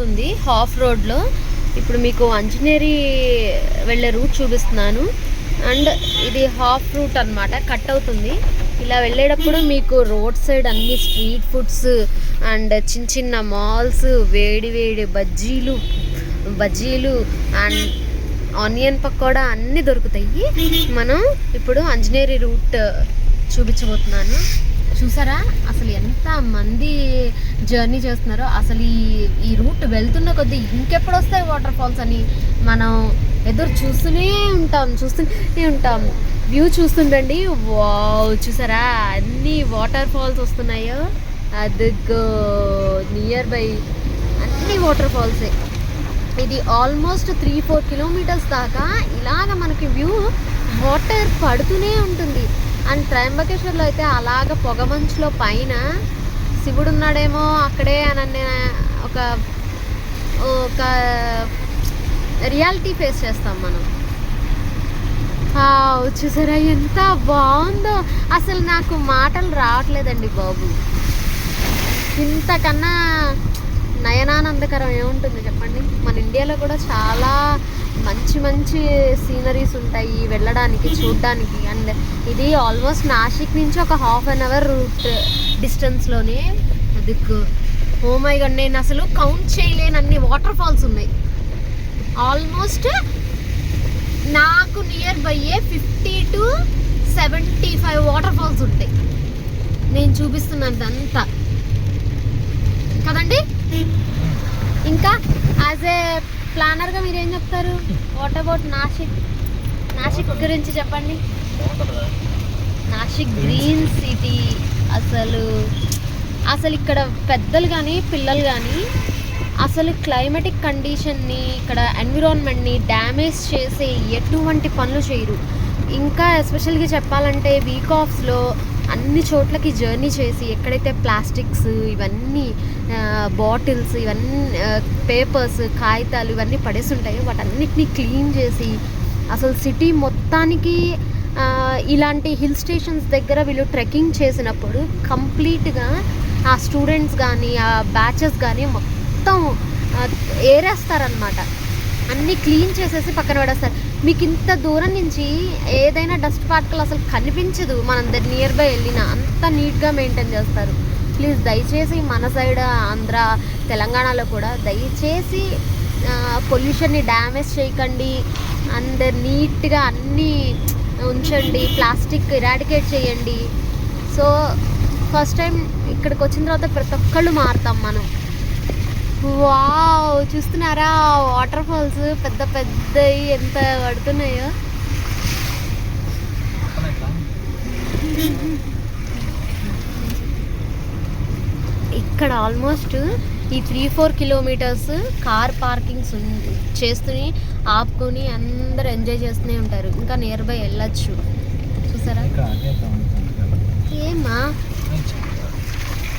అవుతుంది హాఫ్ రోడ్లో. ఇప్పుడు మీకు అంజనేరి వెళ్ళే రూట్ చూపిస్తున్నాను. అండ్ ఇది హాఫ్ రూట్ అన్నమాట కట్ అవుతుంది. ఇలా వెళ్ళేటప్పుడు మీకు రోడ్ సైడ్ అన్ని స్ట్రీట్ ఫుడ్స్ అండ్ చిన్న చిన్న మాల్స్ వేడి వేడి బజ్జీలు బజ్జీలు అండ్ ఆనియన్ పకోడా అన్నీ దొరుకుతాయి. మనం ఇప్పుడు అంజనేరి రూట్ చూపించబోతున్నాను. చూసారా? అసలు ఎంత మంది జర్నీ చేస్తున్నారో అసలు ఈ ఈ రూట్ వెళ్తున్న కొద్దీ ఇంకెప్పుడు వస్తాయి వాటర్ ఫాల్స్ అని మనం ఎదురు చూస్తూనే ఉంటాం చూస్తూనే ఉంటాం. వ్యూ చూస్తుండండి వావ్ చూసారా? అన్ని వాటర్ ఫాల్స్ వస్తున్నాయో. అదిగో నియర్ బై అన్ని వాటర్ ఫాల్సే ఇది ఆల్మోస్ట్ త్రీ ఫోర్ కిలోమీటర్స్ దాకా ఇలాగ మనకి వ్యూ వాటర్ పడుతూనే ఉంటుంది. అండ్ త్రయంబకేశ్వర్లో అయితే అలాగ పొగమంచులో పైన శివుడు ఉన్నాడేమో అక్కడే అని నేను ఒక ఒక రియాలిటీ ఫేస్ చేస్తాం మనం. చూసారా ఎంత బాగుందో. అసలు నాకు మాటలు రావట్లేదండి బాబు. ఇంతకన్నా నయనానందకరం ఏముంటుంది చెప్పండి? మన ఇండియాలో కూడా చాలా మంచి మంచి సీనరీస్ ఉంటాయి వెళ్ళడానికి చూడడానికి. అండ్ ఇది ఆల్మోస్ట్ నాసిక్ నుంచి ఒక హాఫ్ అన్ అవర్ రూట్ డిస్టెన్స్లోనే అది ఓ మై గడ్ నేను అసలు కౌంట్ చేయలేనన్ని వాటర్ ఫాల్స్ ఉన్నాయి. ఆల్మోస్ట్ నాకు near by fifty to seventy five water falls ఉంటాయి. నేను చూపిస్తున్నదంతా. కదండి? ఇంకా యాజ్ ఏ ప్లానర్గా మీరు ఏం చెప్తారు వాట్ అబౌట్ నాసిక్ నాసిక్ గురించి చెప్పండి. నాసిక్ గ్రీన్ సిటీ అసలు అసలు ఇక్కడ పెద్దలు కానీ పిల్లలు కానీ అసలు క్లైమేటిక్ కండిషన్ని ఇక్కడ ఎన్విరాన్మెంట్ని డ్యామేజ్ చేసే ఎటువంటి పనులు చేయరు. ఇంకా ఎస్పెషల్గా చెప్పాలంటే వీక్ ఆఫ్స్లో అన్ని చోట్లకి జర్నీ చేసి ఎక్కడైతే ప్లాస్టిక్స్ ఇవన్నీ బాటిల్స్ ఇవన్నీ పేపర్స్ కాగితాలు ఇవన్నీ పడేసి ఉంటాయో వాటన్నిటిని క్లీన్ చేసి అసలు సిటీ మొత్తానికి ఇలాంటి హిల్ స్టేషన్స్ దగ్గర వీళ్ళు ట్రెక్కింగ్ చేసినప్పుడు కంప్లీట్గా ఆ స్టూడెంట్స్ కానీ ఆ బ్యాచెస్ కానీ మొత్తం ఏరేస్తారనమాట అన్నీ క్లీన్ చేసేసి పక్కన పడేస్తారు. మీకు ఇంత దూరం నుంచి ఏదైనా డస్ట్ పార్టికల్ అసలు కనిపించదు. మనం నియర్ బై వెళ్ళినా అంత నీట్గా మెయింటైన్ చేస్తారు. ప్లీజ్ దయచేసి మన సైడ్ ఆంధ్ర తెలంగాణలో కూడా దయచేసి పొల్యూషన్ని డ్యామేజ్ చేయకండి. అండ్ నీట్గా అన్నీ ఉంచండి. ప్లాస్టిక్ ఇరాడికేట్ చేయండి. సో ఫస్ట్ టైం ఇక్కడికి వచ్చిన తర్వాత ప్రతి ఒక్కళ్ళు మారుతాం మనం. వావ్! చూస్తున్నారా? వాటర్ ఫాల్స్ పెద్ద పెద్దవి ఎంత పడుతున్నాయో? ఇక్కడ ఆల్మోస్ట్ ఈ three four kilometres car parkings చేస్తూనే ఆపుకొని అందరు ఎంజాయ్ చేస్తూనే ఉంటారు. ఇంకా నియర్ బై వెళ్ళచ్చు. చూసారా? ఏమా?